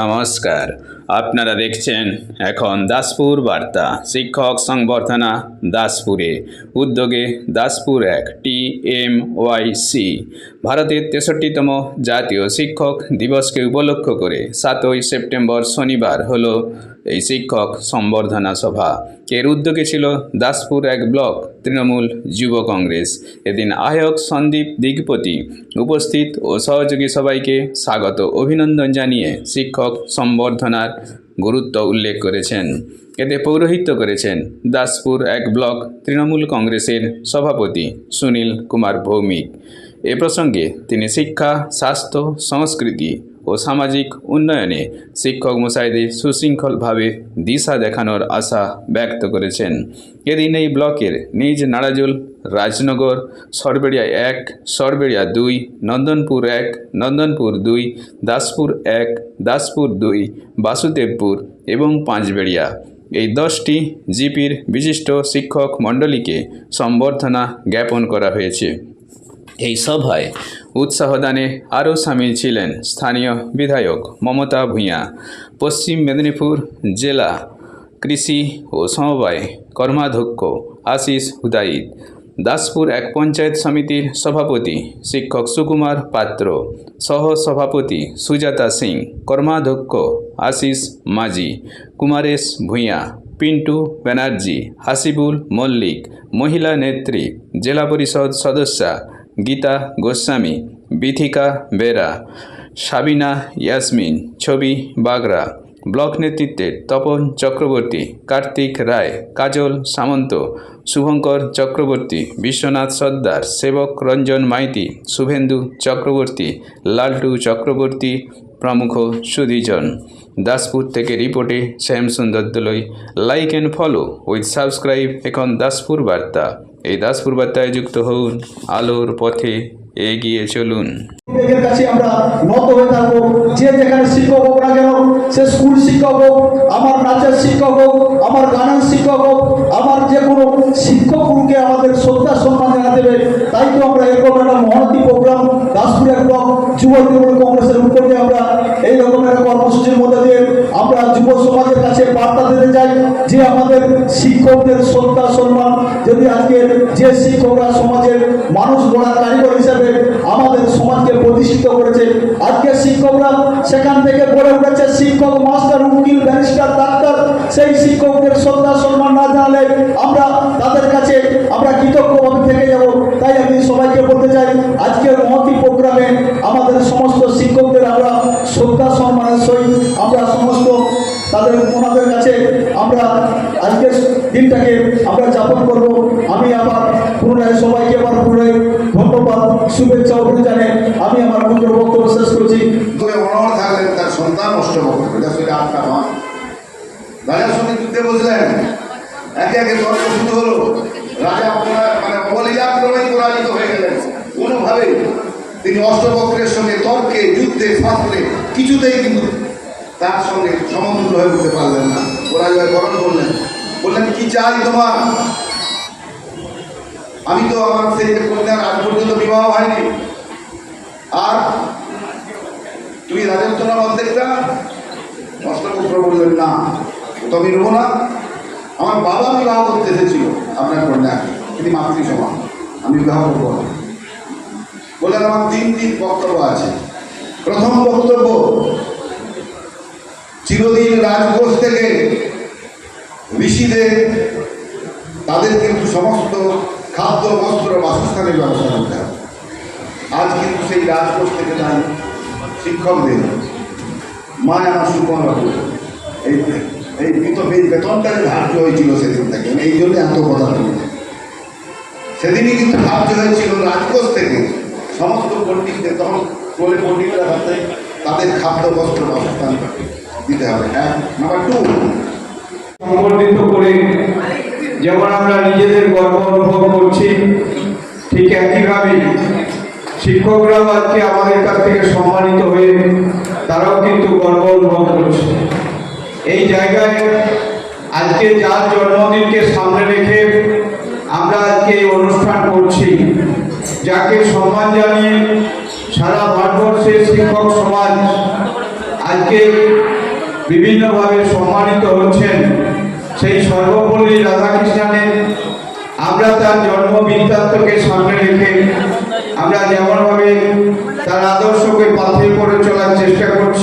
নমস্কার। আপনারা দেখছেন এখন দাসপুর বার্তা। শিক্ষক সংবর্ধনা দাসপুরে। উদ্যোগে দাসপুর এক, টি এম ওয়াই সি। ভারতের তেষট্টিতম জাতীয় শিক্ষক দিবসকে উপলক্ষ করে সাতই সেপ্টেম্বর শনিবার হলো এই শিক্ষক সম্বর্ধনা সভা। এর উদ্যোগে ছিল দাসপুর এক ব্লক, তৃণমূল যুব কংগ্রেস। এদিন আহ্বক সন্দীপ দিগপতি উপস্থিত ও সহযোগী সবাইকে স্বাগত অভিনন্দন জানিয়ে শিক্ষক সম্বর্ধনার গুরুত্ব উল্লেখ করেছেন। এতে পৌরোহিত্য করেছেন দাসপুর এক ব্লক, তৃণমূল কংগ্রেসের সভাপতি সুনীল কুমার ভৌমিক। এ প্রসঙ্গে তিনি শিক্ষা, স্বাস্থ্য, সংস্কৃতি ও সামাজিক উন্নয়নে শিক্ষক মশাইদের সুশৃঙ্খলভাবে দিশা দেখানোর আশা ব্যক্ত করেছেন। এদিন এই ব্লকের নিজ নাড়াজুল রাজনগর, সরবেড়িয়া এক, সরবেড়িয়া দুই, নন্দনপুর এক, নন্দনপুর দুই, দাসপুর এক, দাসপুর দুই, বাসুদেবপুর এবং পাঁচবেড়িয়া। এই দশটি জিপির বিশিষ্ট শিক্ষক মণ্ডলীকে সম্বর্ধনা জ্ঞাপন করা হয়েছে। এই সভায় উৎসাহদানে আরও সামিল ছিলেন স্থানীয় বিধায়ক মমতা ভূঁইয়া, পশ্চিম মেদিনীপুর জেলা কৃষি ও সমবায় কর্মাধ্যক্ষ আশিস হুদাইদ দাসপুর এক পঞ্চায়েত সমিতির সভাপতি শিক্ষক সুকুমার পাত্র সহ সভাপতি সুজাতা সিং, কর্মাধ্যক্ষ আশিস মাঝি, কুমারেশ ভূঁইয়া, পিন্টু ব্যানার্জি, হাসিবুল মল্লিক, মহিলা নেত্রী, জেলা পরিষদ সদস্যা গীতা গোস্বামী, বিথিকা বেরা, সাবিনা ইয়াসমিন, ছবি বাগরা, ব্লক নেতৃত্বে তপন চক্রবর্তী, কার্তিক রায়, কাজল সামন্ত, শুভঙ্কর চক্রবর্তী, বিশ্বনাথ সর্দার, সেবক রঞ্জন মাইতি, শুভেন্দু চক্রবর্তী, লালটু চক্রবর্তী, প্রমুখ সুদীজন দাসপুর থেকে রিপোর্টে Shyam Sundar Doloi. Like and follow with subscribe এখন দাসপুর বার্তা। এই দাসপুর বার্তায় যুক্ত হন আলোর পথে এগিয়ে চলুন। কাছে আমরা নত যেখানে শিক্ষক হোক কেন, সে স্কুল শিক্ষক হোক, আমার নাচের শিক্ষক হোক, আমার গানের শিক্ষক হোক, আমার যে কোনো শিক্ষক গুরুকে আমাদের শ্রদ্ধা সম্মান জানাতে হবে তাই তো আমরা এরকম একটা মহতি প্রোগ্রাম, দাসপুরের ব্লক যুব তৃণমূল কংগ্রেসের উদ্যোগে আমরা এই চাই যে আমাদের শিক্ষকদের শ্রদ্ধা, সম্মান, যদি আজকে যে শিক্ষকরা সমাজের মানুষ গড়ার কারিগর হিসেবে আমাদের সমাজকে প্রতিষ্ঠিত করেছে, আজকে শিক্ষকরা সেখান থেকে গড়ে উঠেছে শিক্ষক, মাস্টার, উকিল, ব্যারিস্টার, ডাক্তার, সেই শিক্ষকদের শ্রদ্ধা, সম্মান না জানালে আমরা তাদের কাছে আমরা কৃতজ্ঞভাবে থেকে যাব। তাই আমি সবাইকে বলতে চাই, আজকের মহতি প্রোগ্রামে আমাদের সমস্ত শিক্ষকদের আমরা শ্রদ্ধা, সম্মানের সহিত আমরা সমস্ত তাদের ওনাদের কাছে আমরা দিনটাকে আমরা যাপন করব। আমি আবার পুনরায় সবাইকে আবার পুনরায় ধন্যবাদ, শুভেচ্ছা অভিযানে আমি আমার বক্তব্য শেষ করছি। তার সন্তান রাজার সঙ্গে যুদ্ধে বসলেন। একে একে তর্ক শুরু হলো। রাজা মানে অবলীলাক্রমেই পরাজিত হয়ে গেলেন। কোনোভাবে তিনি অষ্টবক্রের সঙ্গে তর্কে, যুদ্ধে শাস্ত্রে কিছুতেই কিন্তু তার সঙ্গে সমতুল্য হয়ে উঠতে পারলেন না। পরাজয় বরণ করলেন। বললেন, কি চাই তোমার? আমি তো আমার সেই কন্যার আজ পর্যন্ত বিবাহ হয়নি। আর তুমি রাজত্ব নাম অর্ধেকটা অষ্টপুত্র বললেন না। তো আমি নেব না। আমার বাবা বিবাহ করতে এসেছিল আপনার কন্যা তিনি মাতৃ সমান। আমি বিবাহ করব না। বললেন, আমার তিন তিন বক্তব্য আছে। প্রথম বক্তব্য, চিরদিন রাজকোষ থেকে ঋষিদের তাদের কিন্তু সমস্ত খাদ্য, বস্ত্র, বাসস্থানের ব্যবস্থা করতে হবে। আজ কিন্তু সেই রাজকোষ থেকে নাই শিক্ষকদের মায় আমার এই এই বেতন এই বেতনটা ধার্য হয়েছিল সেদিন থেকে। এই জন্য এত কথা তুলেছে সেদিনই কিন্তু ধার্য হয়েছিল রাজকোষ থেকে। সমস্ত পণ্ডিতদের তখন বলে পণ্ডিতরা তাদের খাদ্য, বস্ত্র, বাসস্থান দিতে হবে। হ্যাঁ? নাম্বার টু সংগঠিত করে যেমন আমরা নিজেদের গর্ব অনুভব করছি, ঠিক একইভাবে শিক্ষকরাও আজকে আমাদের কাছ থেকে সম্মানিত হয়ে তারাও কিন্তু গর্ব অনুভব করছে। এই জায়গায় আজকে যার জন্মদিনকে সামনে রেখে আমরা আজকে এই অনুষ্ঠান করছি, যাকে সম্মান জানিয়ে সারা ভারতবর্ষের শিক্ষক সমাজ আজকে বিভিন্নভাবে সম্মানিত হচ্ছেন। সেই সর্বপল্লী রাধাকৃষ্ণের আমরা তার জন্ম বৃত্তান্তকে সামনে রেখে আমরা যেমনভাবে তার আদর্শকে পাথে করে চলার চেষ্টা করি